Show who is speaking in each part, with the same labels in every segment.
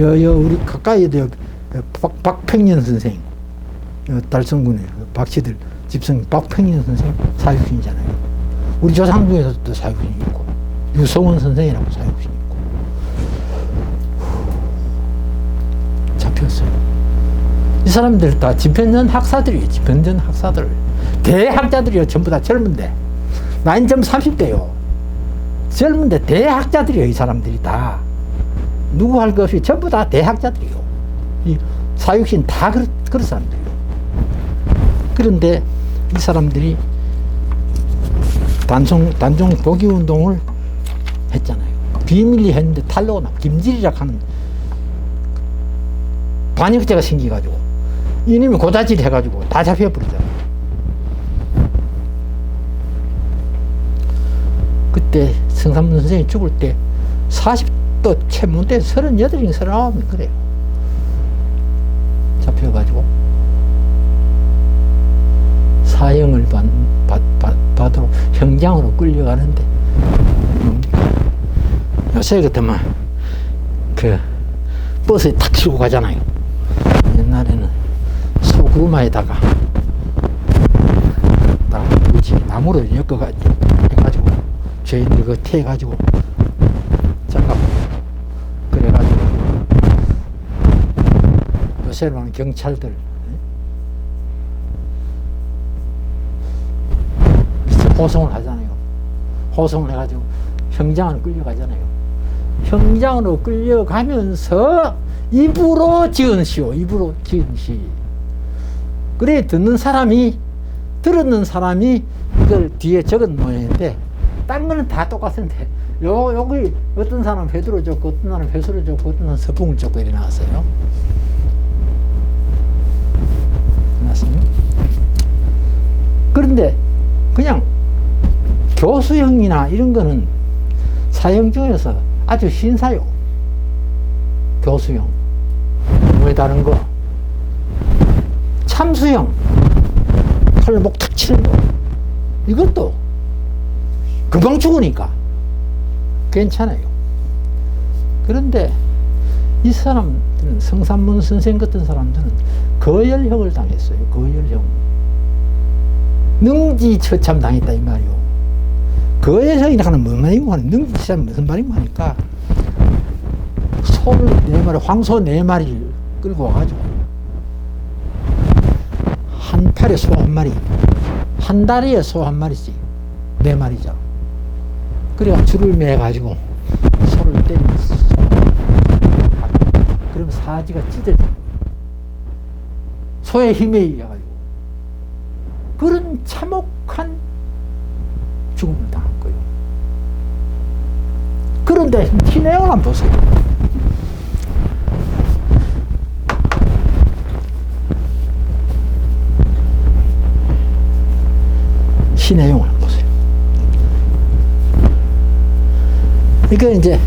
Speaker 1: 여 여 우리 가까이에도 박, 박팽년 선생 어, 달성군의 그 박씨들 집성 박팽년 선생 사육신이잖아요. 우리 조상 중에서도 사육신이 있고 유성원 선생이라고 사육신이 있고 잡혔어요. 이 사람들 다 집현전 학사들이에요. 집현전 학사들. 대학자들이요. 전부 다 젊은데. 나이는 좀 30대요. 젊은데 대학자들이에요. 이 사람들이 다. 누구 할 것 없이 전부 다 대학자들이요. 이 사육신 다 그런, 그런 사람들이요. 그런데 이 사람들이 단종, 단종 독이 운동을 했잖아요. 비밀리 했는데 탈로가 나, 김질이라 하는 반역죄가 생겨가지고 이놈이 고자질 해가지고 다 잡혀버리잖아요. 그때 성삼문 선생이 죽을 때 40 도 채문 때 38인 39명 그래요. 잡혀가지고 사형을 받, 받, 받, 받으러 형장으로 끌려가는데 뭡니까? 요새 같으면 그 버스에 탁 싣고 가잖아요. 옛날에는 나무지 나무로 엮어가지고 죄인들 그 태가지고 장갑 그래가지고 요새는 경찰들 호송을 하잖아요. 호송을 해가지고 형장을 끌려가잖아요. 형장으로 끌려가면서 입으로 지은 시오. 입으로 지은 시. 그래 듣는 사람이 들었는 사람이 이걸 뒤에 적은 모양인데 딴 거는 다 똑같은데 요 여기 어떤 사람 베드로 줬고 어떤 사람 베드로 줬고 어떤 사람 서풍을 줬고 이래 나왔어요. 그런데 그냥 교수형이나 이런 거는 사형 중에서 아주 신사요. 교수형. 왜 다른 거? 참수형. 칼로 목탁 치는 거. 이것도 금방 죽으니까 괜찮아요. 그런데 이 사람들은 성산문 선생 같은 사람들은 거열형을 당했어요. 거열형. 능지처참 당했다 이 말이요. 거열형이라 하는 뭔 말이고 하는 능지처참 무슨 말이고 하니까 소를 네 마리, 황소 네 마리를 끌고 와가지고 한 팔에 소 한 마리, 한 다리에 소 한 마리씩 네 마리죠. 그래가 줄을 매 가지고 소를 때리면서 그럼 사지가 찢어져. 소의 힘에 의해 가지고 그런 참혹한 죽음을 거예요. 그런데 이 내용을 한번 보세요. 한번 보세요. 이게 이제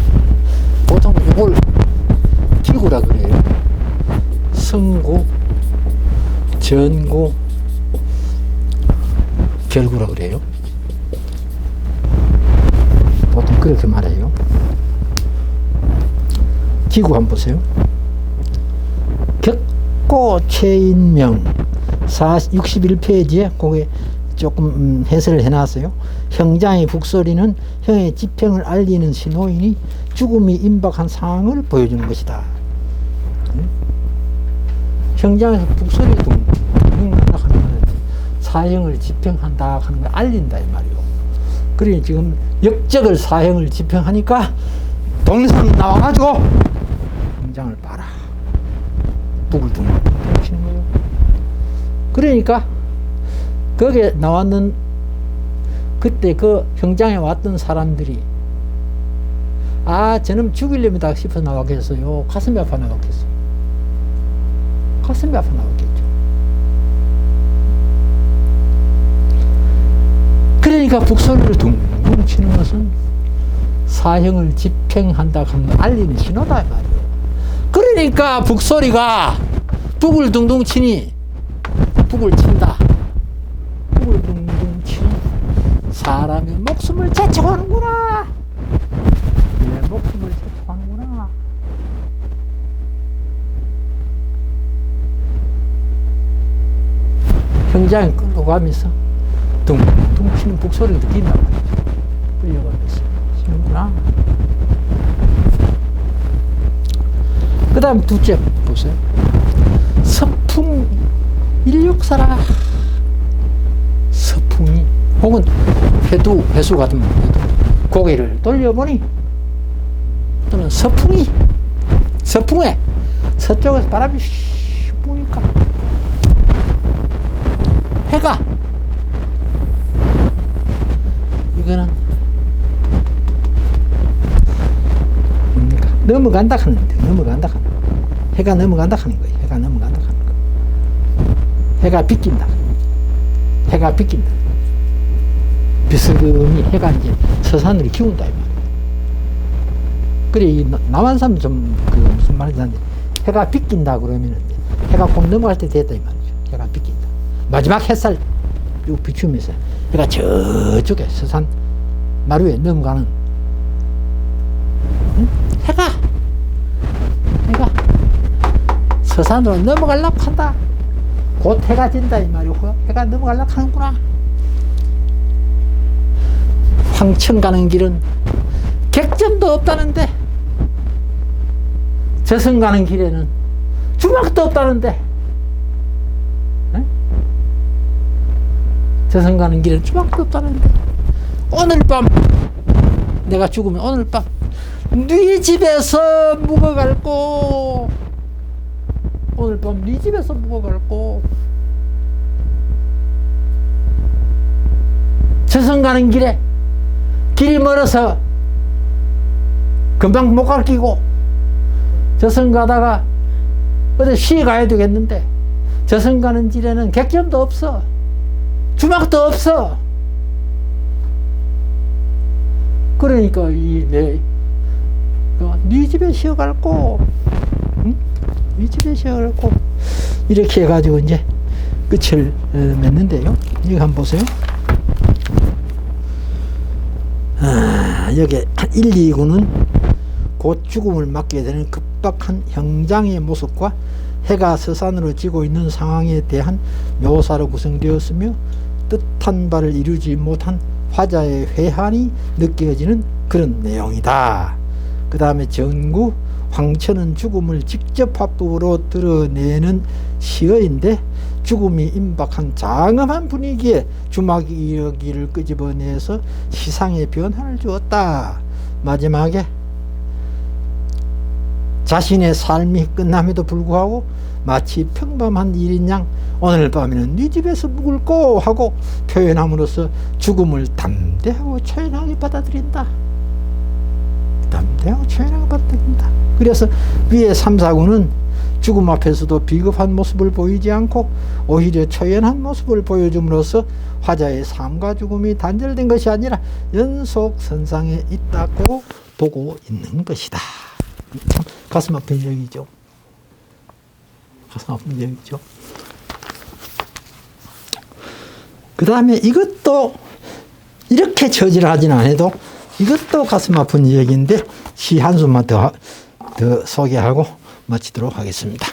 Speaker 1: 보통 이걸 기구라 그래요. 성구, 전구, 결구라 그래요. 보통 그렇게 말해요. 기구 한번 보세요. 격고 최인명 61페이지에 거기에 조금 음, 해설을 해놨어요. 형장의 북소리는 형의 집행을 알리는 신호이니 죽음이 임박한 상황을 보여주는 것이다. 음? 형장에서 북소리 둥둥한다 하는 것은 사형을 집행한다 하는 걸 알린다 이 말이요. 그러니 지금 역적을 사형을 집행하니까 동상 나와가지고 형장을 봐라. 둥둥 치는 거예요. 그러니까 거기에 나왔는 그때 그 형장에 왔던 사람들이 아 저놈 죽이려다 싶어 나왔겠어요 가슴이 아파 나왔겠어요 가슴이 아파 나왔겠죠 그 우리가 북소리를 둥둥 치는 것은 사형을 집행한다 하면 알리는 신호다 말이에요. 그러니까 북소리가 북을 둥둥 치니 북을 친다. 북을 둥둥 치니 사람의 목숨을 재촉하는구나. 내 목숨을 재촉하는구나. 현장에 끌고 가면서 둥 둥 치는 북소리가 들린단 말이죠. 끌려가면서 치는구나. 그 다음 둘째 보세요. 서풍 인력사라. 서풍이 혹은 회두, 회수 같은 회두. 고개를 돌려보니 또는 서풍이 서풍에 서쪽에서 바람이 슉 부니까 해가 이거는 뭡니까? 넘어간다 하는데 넘어간다 하는 거. 해가 넘어간다 하는 거예요. 해가 넘어간다 하는 거. 해가 비낀다. 해가 비낀다. 비스듬히 해가 이제 서산으로 기운다 이 말이에요. 그래 이 나- 남한 사람 좀그 무슨 말인지 아는데 해가 비낀다 그러면은 해가 곧 넘어갈 때 됐다 이 말이죠. 해가 비낀다. 마지막 햇살 쭉 비추면서 해가 저쪽에 서산 마루에 넘어가는 응? 해가 해가 서산으로 넘어가려고 한다. 곧 해가 진다 이 말이고 해가 넘어가려고 하는구나. 황천 가는 길은 객점도 없다는데 저승 가는 길에는 주막도 없다는데 저승 가는 길에는 주막도 없다는데. 오늘 밤 내가 죽으면 오늘 밤 네 집에서 묵어갈고 오늘 밤 네 집에서 묵어갈고 저승 가는 길에 길이 멀어서 금방 못갈 끼고 저승 가다가 어디 쉬 가야 되겠는데 저승 가는 길에는 객점도 없어 주막도 없어. 그러니까 이내 네 집에 쉬어갈고 응? 네 집에 쉬어갈고 이렇게 해가지고 이제 끝을 어, 맺는데요. 이거 한번 보세요. 아, 여기 1, 2구는 곧 죽음을 맞게 되는 급박한 형장의 모습과 해가 서산으로 지고 있는 상황에 대한 묘사로 구성되었으며 뜻한 바를 이루지 못한 화자의 회한이 느껴지는 그런 내용이다. 그 다음에 전구 황천은 죽음을 직접 화법으로 드러내는 시어인데 죽음이 임박한 장엄한 분위기에 주막 이야기를 끄집어내서 시상의 변화를 주었다. 마지막에 자신의 삶이 끝남에도 불구하고 마치 평범한 일인 양 오늘 밤에는 네 집에서 묵을고 하고 표현함으로써 죽음을 담대하고 초연하게 받아들인다. 담대하고 초연하게 받아들인다. 그래서 위에 3, 4구는 죽음 앞에서도 비겁한 모습을 보이지 않고 오히려 초연한 모습을 보여줌으로써 화자의 삶과 죽음이 단절된 것이 아니라 연속 선상에 있다고 보고 있는 것이다. 참 가슴 아픈 얘기죠. 가슴 아픈 얘기죠. 그 다음에 이것도 이렇게 저질하지는 않아도 이것도 가슴 아픈 얘기인데 시한 수만 더, 더 소개하고 마치도록 하겠습니다.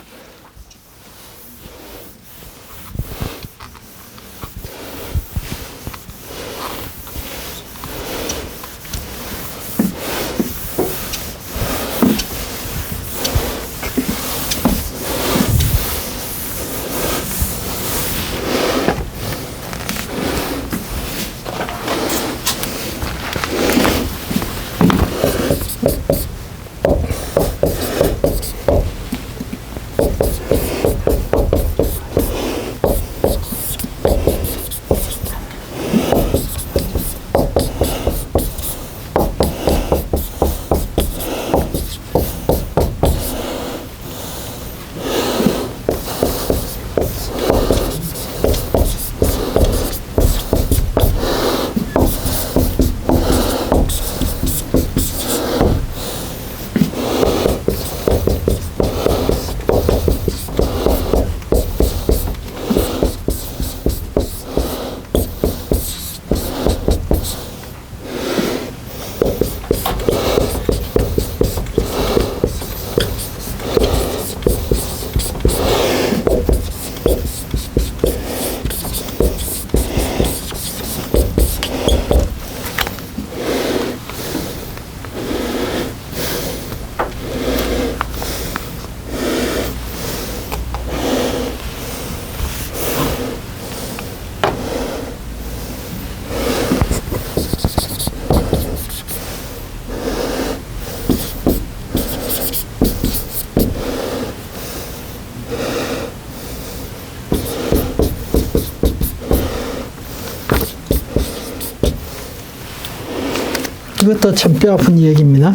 Speaker 1: 이것도 참 뼈아픈 얘기입니다.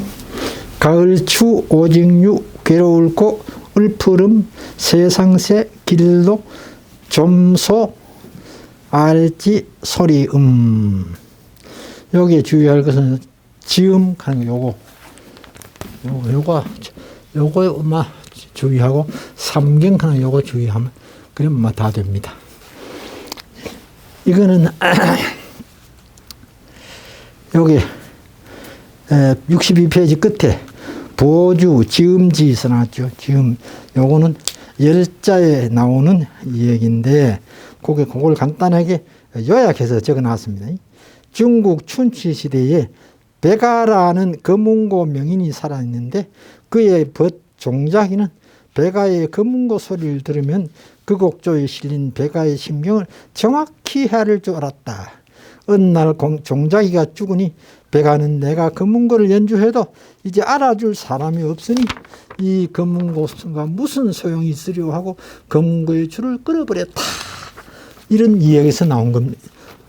Speaker 1: 가을 추 오직류 괴로울 고 울푸름 세상새 길도 점소 알지 소리 음 여기에 주의할 것은 지음 하는 거 요거 요거 요거 요거 엄마 주의하고 삼경 하는 요거 주의하면 그러면 뭐다 됩니다. 이거는 여기 62페이지 끝에 보주 지음지 써놨죠. 지음 요거는 열자에 나오는 얘기인데 그게 그걸 간단하게 요약해서 적어놨습니다. 중국 춘추 시대에 베가라는 검은고 명인이 살아있는데 그의 벗 종자기는 베가의 검은고 소리를 들으면 그 곡조에 실린 베가의 심경을 정확히 헤아릴 줄 알았다. 어느 날 공- 종자기가 죽으니 베가는 내가 검은고를 연주해도 이제 알아줄 사람이 없으니 이 검은고가 무슨 소용이 있으려 하고 검은고의 줄을 끊어버렸다. 이런 이야기에서 나온 겁니다.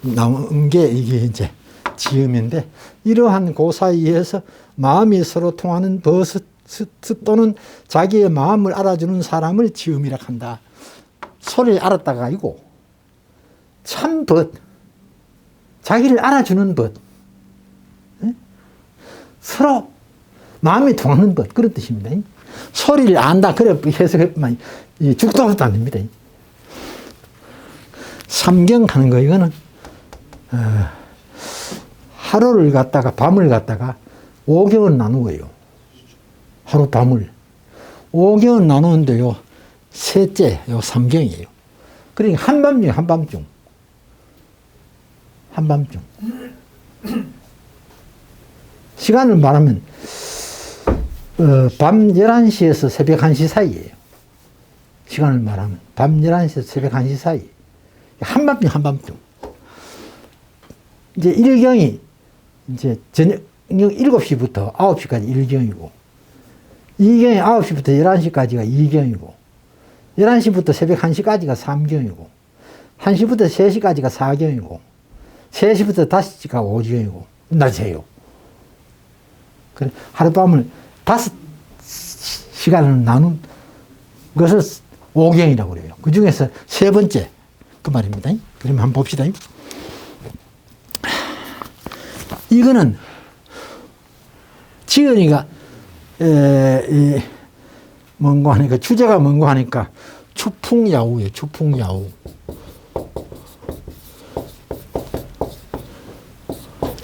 Speaker 1: 나온 게 이게 이제 지음인데 이러한 그 사이에서 마음이 서로 통하는 버스 또는 자기의 마음을 알아주는 사람을 지음이라 한다. 소리를 알았다가 아니고 참 벗. 자기를 알아주는 벗. 예? 서로 마음이 통하는 법 그런 뜻입니다. 소리를 안다 그래 해석했만 죽도 없도 안 됩니다. 삼경하는 거 이거는 어, 하루를 갖다가 밤을 갖다가 5경을 나누어요. 하루 밤을 5경을 나누는데요. 셋째 요 삼경이에요. 그러니까 한밤중 한밤중 한밤중 시간을 말하면 어, 밤 11시에서 새벽 1시 사이예요. 시간을 말하면 밤 11시에서 새벽 1시 사이. 한밤중 한밤중. 이제 일경이 이제 저녁 7시부터 9시까지 일경이고 이경이 9시부터 11시까지가 이경이고 11시부터 새벽 1시까지가 3경이고 1시부터 3시까지가 4경이고 3시부터 5시가 5경이고 낮에요. 그래 하룻밤을 다섯 시간을 나눈 것을 오경이라고 그래요. 그 중에서 세 번째 그 말입니다. 그럼 한번 봅시다. 이거는 지은이가 에, 이, 뭔고 하니까 주제가 뭔고 하니까 추풍야우예요. 추풍야우.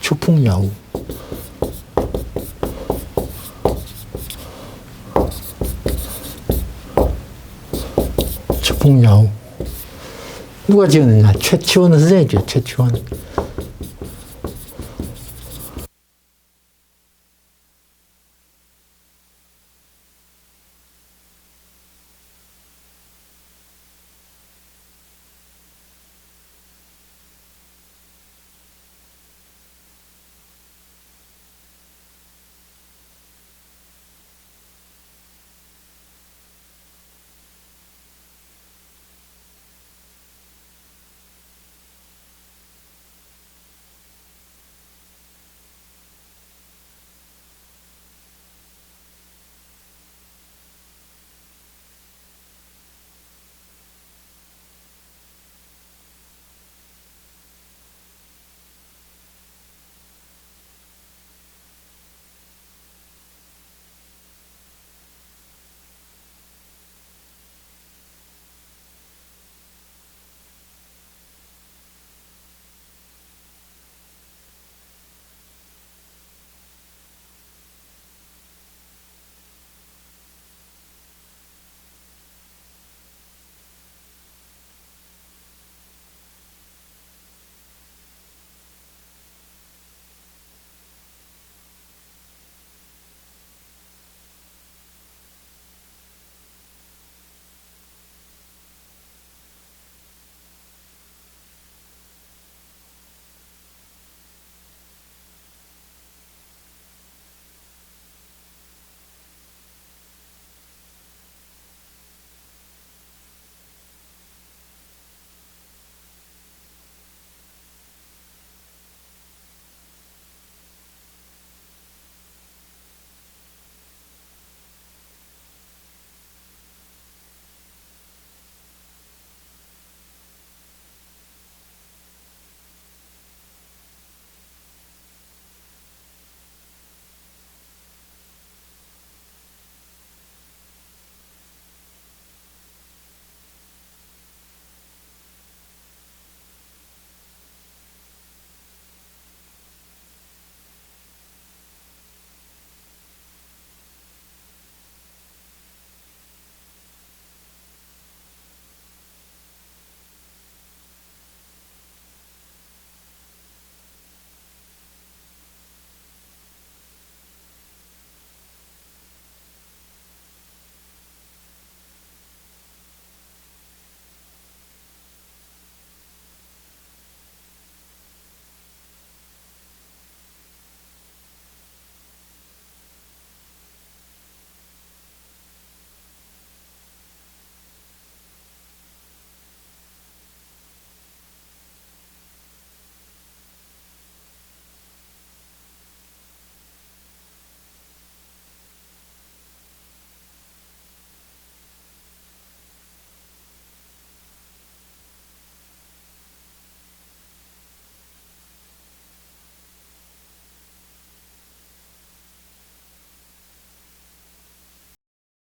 Speaker 1: 추풍야우. 추풍야우. 누가 지었느냐? 최치원 선생이죠. 최치원.